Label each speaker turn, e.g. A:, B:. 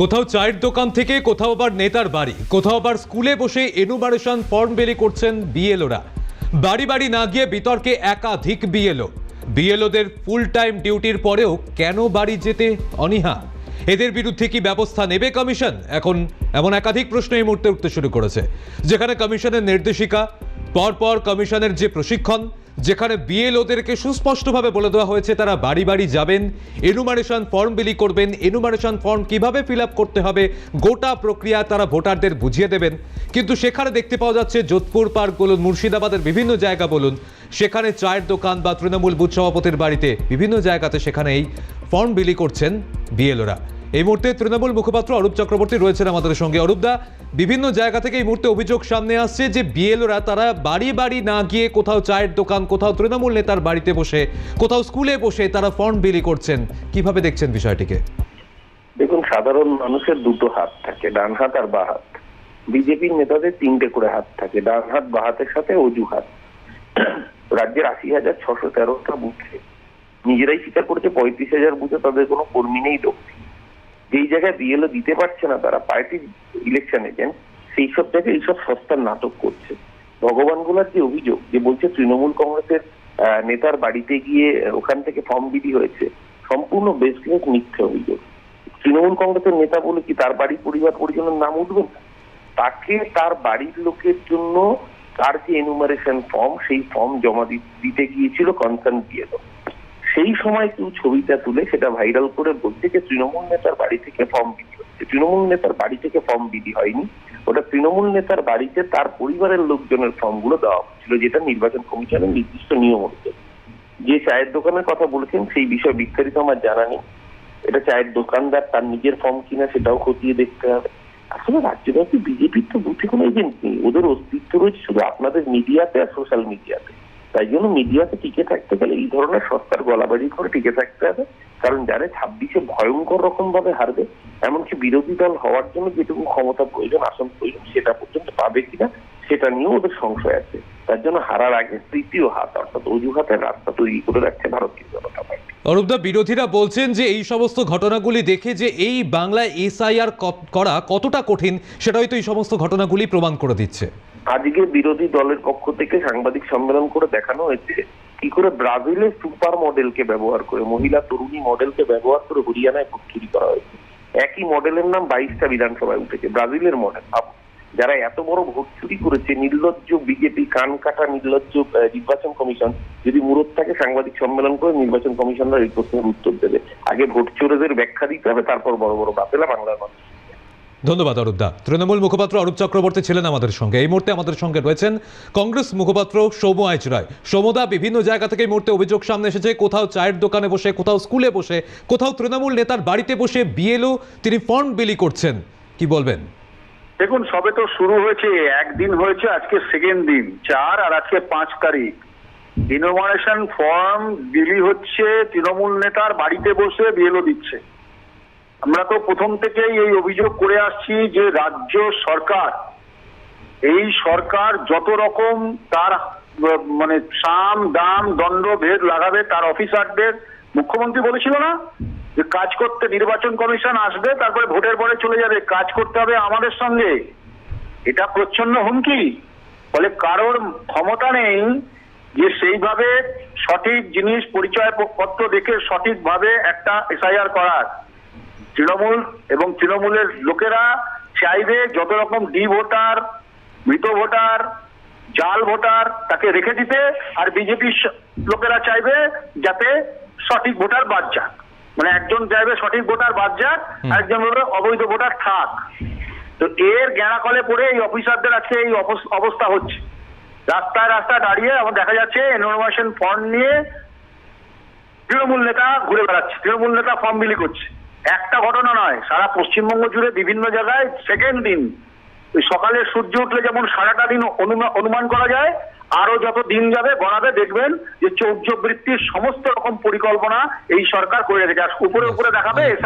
A: কোথাও চায়ের দোকান থেকে, কোথাও আবার নেতার বাড়ি, কোথাও আবার স্কুলে বসে এনুমারেশন ফর্ম বেরি করছেন বিএলওরা। বাড়ি বাড়ি না গিয়ে বিতর্কে একাধিক বিএলও। বিএলওদের ফুল টাইম ডিউটির পরেও কেন বাড়ি যেতে অনীহা? এদের বিরুদ্ধে কি ব্যবস্থা নেবে কমিশন? এখন এমন একাধিক প্রশ্ন এই মুহূর্তে উঠতে শুরু করেছে, যেখানে কমিশনের নির্দেশিকা, পরপর কমিশনের যে প্রশিক্ষণ যেখানে বিএলওদেরকে সুস্পষ্টভাবে বলে দেওয়া হয়েছে তারা বাড়ি বাড়ি যাবেন এনুমারেশন ফর্ম বিলি করবেন এনুমারেশন ফর্ম কীভাবে ফিল করতে হবে, গোটা প্রক্রিয়া তারা ভোটারদের বুঝিয়ে দেবেন। কিন্তু সেখানে দেখতে পাওয়া যাচ্ছে যোধপুর পার্ক বলুন, মুর্শিদাবাদের বিভিন্ন জায়গা বলুন, সেখানে চায়ের দোকান বা তৃণমূল বুথ সভাপতির বাড়িতে বিভিন্ন জায়গাতে সেখানে এই ফর্ম বিলি করছেন বিএলওরা। এই মুহূর্তে তৃণমূল মুখপাত্র অরূপ চক্রবর্তী রয়েছেন আমাদের সঙ্গে। অরূপদা বিভিন্ন জায়গা থেকে এই মুহূর্তে অভিযোগ সামনে আসছে যে বিএলওরা তারা বাড়ি বাড়ি না গিয়ে কোথাও চায়ের দোকান, কোথাও তৃণমূল নেতার বাড়িতে বসে, কোথাও স্কুলে বসে তারা ফর্ম বিলি করছেন। কীভাবে দেখছেন বিষয়টিকে?
B: দেখুন, সাধারণ মানুষের দুটো হাত থাকে, ডান হাত আর বা হাত। বিজেপির নেতাদের তিনটে করে হাত থাকে, ডান হাত, বা হাতের সাথে অজু হাত রাজ্যের আশি হাজার ছশো তেরোটা বুথে নিজেরাই স্বীকার করেছে, পঁয়ত্রিশ হাজার বুথে তাদের কোনো কর্মী নেই দক্ষিণ। যেই জায়গায় বিএলও দিতে পারছে না তারা পার্টি ইলেকশন এজেন্ট সেই সব জায়গায় এইসব সস্তার নাটক করছে। ভগবান গোলার যে অভিযোগ, যে বলছে তৃণমূল কংগ্রেসের নেতার বাড়িতে গিয়ে ওখান থেকে ফর্ম বিলি হয়েছে, সম্পূর্ণ বেসলেস মিথ্যে অভিযোগ। তৃণমূল কংগ্রেসের নেতা বলে কি তার বাড়ি পরিবার পরিজনের নাম উঠবে না? তাকে তার বাড়ির লোকের জন্য তার যে এনুমারেশন ফর্ম সেই ফর্ম জমা দিতে গিয়েছিল কনসার্ন বিএলও সেই সময় কেউ ছবিটা তুলে সেটা ভাইরাল করে বলছে যে তৃণমূল নেতার বাড়ি থেকে ফর্ম বিলি হচ্ছে তৃণমূল নেতার বাড়ি থেকে ফর্ম বিলি হয়নি। ওটা তৃণমূল নেতার বাড়িতে তার পরিবারের লোকজনের ফর্মগুলো দেওয়া হচ্ছিল, যেটা নির্বাচন কমিশনের নির্দিষ্ট নিয়ম অনুযায়ী। যে চায়ের দোকানের কথা বলেছেন, সেই বিষয়ে বিস্তারিত আমার জানা নেই। এটা চায়ের দোকানদার, তার নিজের ফর্ম কিনা সেটাও খতিয়ে দেখতে হবে। আসলে রাজ্যব্যাপী বিজেপির তো বুথে কোনো এজেন্ট নেই। ওদের অস্তিত্ব রয়েছে শুধু আপনাদের মিডিয়াতে আর সোশ্যাল মিডিয়াতে তাই জন্য মিডিয়াতে টিকে থাকতে গেলে এই ধরনের সস্তার গলাবাড়ি করে টিকে থাকতে হবে। কারণ যারা ছাব্বিশে ভয়ঙ্কর রকম ভাবে হারবে, এমনকি বিরোধী দল হওয়ার জন্য যেটুকু ক্ষমতা প্রয়োজন, আসন প্রয়োজন, সেটা পর্যন্ত পাবে কিনা, সেটা নিয়েও ওদের সংশয় আছে। তার জন্য হারার আগে তৃতীয় হাত, অর্থাৎ অজুহাতের রাস্তা তৈরি করে রাখছে ভারতীয় জনতা পার্টি।
A: অরূপদা বিরোধীরা বলছেন যে এই সমস্ত ঘটনাগুলি দেখে যে এই বাংলায় এসআইআর করা কতটা কঠিন সেটা হয়তো এই সমস্ত ঘটনাগুলি প্রমাণ করে দিচ্ছে।
B: আজকে বিরোধী দলের পক্ষ থেকে সাংবাদিক সম্মেলন করে দেখানো হয়েছে কি করে ব্রাজিলের সুপার মডেলকে ব্যবহার করে, মহিলা তরুণী মডেলকে ব্যবহার করে হরিয়ানায় ভোট চুরি করা হয়েছে। একই মডেলের নাম বাইশটা বিধানসভায় উঠেছে, ব্রাজিলের মডেল। যারা এত বড় ভোট চুরি করেছে, নির্লজ্জ বিজেপি, কান কাটা নির্লজ্জ নির্বাচন কমিশন, যদি মুরত থাকে, সাংবাদিক সম্মেলন করে নির্বাচন কমিশনরা এই প্রশ্নের উত্তর দেবে। আগে ভোট চোরেদের ব্যাখ্যা দিতে হবে, তারপর বড় বড় বাতেলা বাংলার মানুষ।
A: ধন্যবাদ, অরূপদা। তৃণমূল মুখপাত্র অরূপ চক্রবর্তী ছিলেন আমাদের সঙ্গে। এই মুহূর্তে আমাদের সঙ্গে রয়েছেন কংগ্রেস মুখপাত্র সৌম আইচ রায় সৌমদা বিভিন্ন জায়গা থেকে এই মুহূর্তে অভিযোগ সামনে এসেছে, কোথাও চায়ের দোকানে বসে, কোথাও স্কুলে বসে, কোথাও তৃণমূল নেতার বাড়িতে বসে বিএলও, তিনি ফর্ম বিলি করছেন। কি বলবেন?
C: দেখুন, সবে তো শুরু হয়েছে, একদিন হয়েছে, আজকে সেকেন্ড দিন, চার আর আজকে পাঁচ তারিখ। ইনোমিনেশন ফর্ম বিলি হচ্ছে, তৃণমূল নেতার বাড়িতে বসে বিএলও দিচ্ছে। আমরা তো প্রথম থেকেই এই অভিযোগ করে আসছি যে রাজ্য সরকার, এই সরকার যত রকম তার মানে সাম, দাম, দণ্ড, ভেদ লাগাবে তার অফিসারদের, মুখ্যমন্ত্রী বলেছিল না? যে কাজ করতে নির্বাচন কমিশন আসবে, তারপরে ভোটের পরে চলে যাবে, কাজ করতে হবে আমাদের সঙ্গে। এটা প্রচ্ছন্ন হুমকি? ফলে কারোর ক্ষমতা নেই যে সেইভাবে সঠিক জিনিস পরিচয় পত্র দেখে সঠিকভাবে একটা এসআইআর করার। তৃণমূল এবং তৃণমূলের লোকেরা চাইবে যত রকম ডি ভোটার মৃত ভোটার জাল ভোটার তাকে রেখে দিতে আর বিজেপি লোকেরা চাইবে যাতে সঠিক ভোটার বাদ যাক। মানে একজন চাইবে সঠিক ভোটার বাদ যাক আর একজন বলবে অবৈধ ভোটার থাক। তো এর জ্ঞানাকলে পড়ে এই অফিসারদের আজকে এই অবস- অবস্থা হচ্ছে। রাস্তায় রাস্তায় দাঁড়িয়ে আমার দেখা যাচ্ছে এনফরমেশন ফর্ম নিয়ে তৃণমূল নেতা ঘুরে বেড়াচ্ছে তৃণমূল নেতা ফর্ম বিলি করছে। একটা ঘটনা নয় সারা পশ্চিমবঙ্গ জুড়ে বিভিন্ন জায়গায় সেকেন্ড দিন। ওই সকালে সূর্য উঠলে যেমন সারাটা দিন অনুমা- অনুমান করা যায় আরও যত দিন যাবে গড়াবে দেখবেন যে চৌর্য বৃত্তির সমস্ত রকম পরিকল্পনা এই সরকার করে রেখেছে আর উপরে উপরে দেখাবে